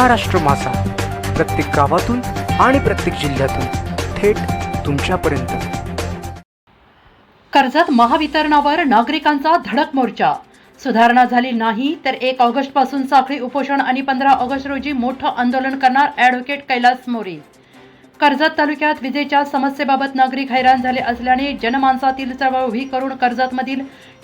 महाराष्ट्र मासा. प्रत्येक गावातून आणि प्रत्येक जिल्ह्यातून थेट तुमच्यापर्यंत. कर्जत महावितरणावर नागरिकांचा धडक मोर्चा. सुधारणा झाली नाही तर एक ऑगस्टपासून साखळी उपोषण आणि पंधरा ऑगस्ट रोजी मोठं आंदोलन करणार ॲडव्होकेट कैलास मोरे. कर्जत तालुक्यात विजेच्या समस्येबाबत नागरिक हैराण झाले असल्याने जनमानसातील चळवळ उभी करून कर्जतमधील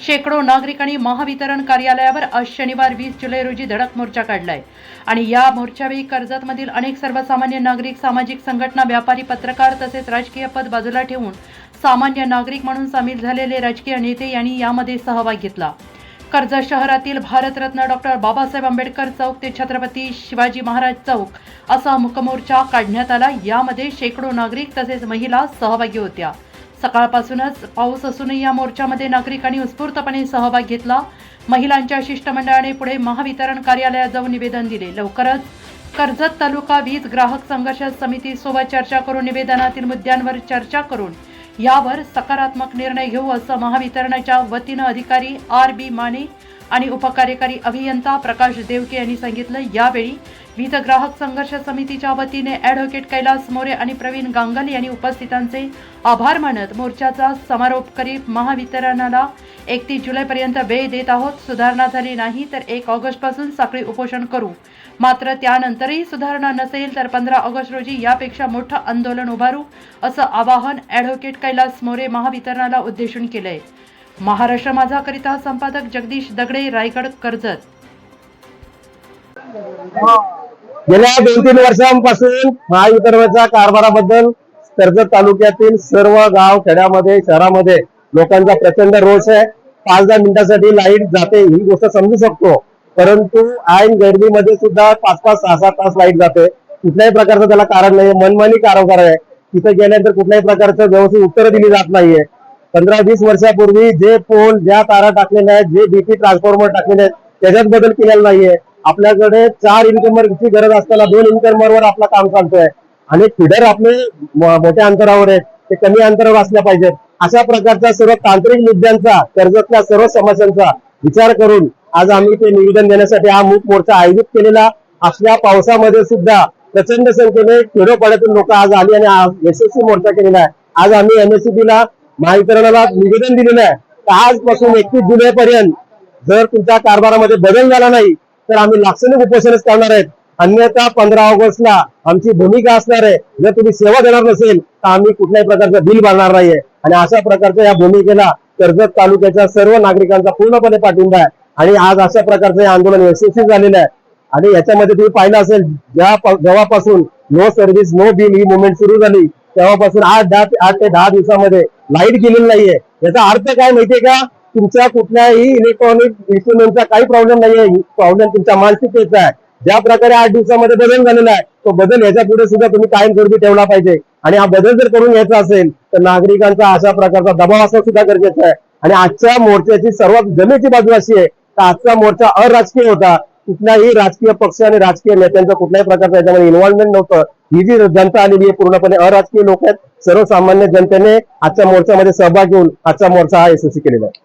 शेकडो नागरिकांनी महावितरण कार्यालयावर आज शनिवार वीस जुलै रोजी धडक मोर्चा काढलाय. आणि या मोर्चावेळी कर्जतमधील अनेक सर्वसामान्य नागरिक सामाजिक संघटना व्यापारी पत्रकार तसेच राजकीय पद बाजूला ठेवून सामान्य नागरिक म्हणून सामील झालेले राजकीय नेते यांनी यामध्ये सहभाग घेतला. कर्जत शहरातील भारतरत्न डॉक्टर बाबासाहेब आंबेडकर चौक ते छत्रपती शिवाजी महाराज चौक असा मुकमोर्चा काढण्यात आला. यामध्ये शेकडो नागरिक तसेच महिला सहभागी होत्या. सकाळपासूनच पाऊस असूनही या मोर्चामध्ये नागरिकांनी उत्स्फूर्तपणे सहभाग घेतला. महिलांच्या शिष्टमंडळाने पुढे महावितरण कार्यालयात जाऊन निवेदन दिले. लवकरच कर्जत तालुका वीज ग्राहक संघर्ष समितीसोबत चर्चा करून निवेदनातील मुद्द्यांवर चर्चा करून यावर सकारात्मक निर्णय घेऊ असं महावितरणाच्या वतीनं अधिकारी आर बी माने आणि उपकार्यकारी अभियंता प्रकाश देवके यांनी सांगितलं. यावेळी विविध ग्राहक संघर्ष समितीच्या वतीने ॲडव्होकेट कैलास मोरे आणि प्रवीण गांगल यांनी उपस्थितांचे आभार मानत मोर्चाचा समारोप करीत महावितरणाला एकतीस जुलैपर्यंत वेळ देत आहोत. सुधारणा झाली नाही तर एक ऑगस्टपासून साखळी उपोषण करू. मात्र त्यानंतरही सुधारणा नसेल तर पंधरा ऑगस्ट रोजी यापेक्षा मोठं आंदोलन उभारू असं आवाहन ॲडव्होकेट कैलास मोरे महावितरणाला उद्देशून केलंय. महाराष्ट्र माझा करिता संपादक जगदीश दगडे रायगड कर्जत. हो. गेल्या दोन तीन वर्षांपासून महावितरणच्या कारभाराबद्दल कर्जत तालुक्यातील सर्व गाव खेड्यामध्ये शहरामध्ये लोकांचा प्रचंड रोष आहे. पाच दहा मिनिटासाठी लाइट जाते ही गोष्ट समजू शकतो. परंतु ऐन गर्दीमध्ये सुद्धा पाच पाच सहा सहा तास लाइट जाते. कुठल्याही प्रकारचं त्याला कारण नाही मनमानी कारभार आहे. तिथे गेल्यानंतर कुठल्याही प्रकारचं व्यवस्थित उत्तरं दिली जात नाहीये. पंधरा वीस वर्षापूर्वी जे पोल ज्या तारा टाकलेल्या आहेत जे डीपी ट्रान्सफॉर्मर टाकलेले आहेत त्याच्यात बदल केलेला नाहीये. आपल्याकडे चार इन्कमरची गरज असताना दोन इन्कमरवर आपला काम चालतोय. आणि फिडर आपले मोठ्या अंतरावर आहेत. ते कमी अंतरावर असल्या पाहिजेत. अशा प्रकारच्या सर्व तांत्रिक मुद्द्यांचा कर्जतल्या सर्व समस्यांचा विचार करून आज आम्ही ते निवेदन देण्यासाठी हा मूक मोर्चा आयोजित केलेला. असल्या पावसामध्ये सुद्धा प्रचंड संख्येने खेडोपाड्यातून लोक आज आली आणि यशस्वी मोर्चा केलेला आहे. आज आम्ही एमएससीबीला महावितरणाला निवेदन दिलेलं आहे. तर आजपासून एकतीस जुलै पर्यंत जर तुमच्या कारभारामध्ये बदल झाला नाही तर आम्ही लाक्षणिक उपोषणच करणार आहेत. अन्यथा पंधरा ऑगस्टला आमची भूमिका असणार आहे. जर तुम्ही सेवा देणार नसेल तर आम्ही कुठल्याही प्रकारचं बिल भरणार नाहीये. आणि अशा प्रकारच्या या भूमिकेला कर्जत तालुक्याच्या सर्व नागरिकांचा पूर्णपणे पाठिंबा आहे. आणि आज अशा प्रकारचं हे आंदोलन यशस्वी झालेलं आहे. आणि याच्यामध्ये तुम्ही पाहिलं असेल ज्या जेव्हापासून नो सर्व्हिस नो बिल ही मुवमेंट सुरू झाली तेव्हापासून आठ दहा आठ ते दहा दिवसामध्ये लाइट गेलेली नाहीये. याचा अर्थ काय माहितीये का? तुमच्या कुठल्याही इलेक्ट्रॉनिक इन्स्ट्रुमेंटचा काही प्रॉब्लेम नाहीये. प्रॉब्लेम तुमच्या मानसिकतेचा आहे. ज्या प्रकारे आठ दिवसामध्ये बदल झालेला आहे तो बदल याच्यापुढे सुद्धा तुम्ही कायमस्वरूपी ठेवला पाहिजे. आणि हा बदल जर करून घ्यायचा असेल तर नागरिकांचा अशा प्रकारचा दबाव असणं सुद्धा गरजेचं आहे. आणि आजच्या मोर्चाची सर्वात जमेची बाजू अशी आहे तर आजचा मोर्चा अराजकीय होता. कुठल्याही राजकीय पक्ष आणि राजकीय नेत्यांचं कुठल्याही प्रकारचं याच्यामध्ये इन्व्हॉल्वमेंट नव्हतं. ही जी जनता आलेली आहे पूर्णपणे अराजकीय लोक आहेत. सर्वसामान्य जनतेने आजच्या मोर्चामध्ये सहभाग घेऊन आजचा मोर्चा हा यशस्वी केलेला आहे.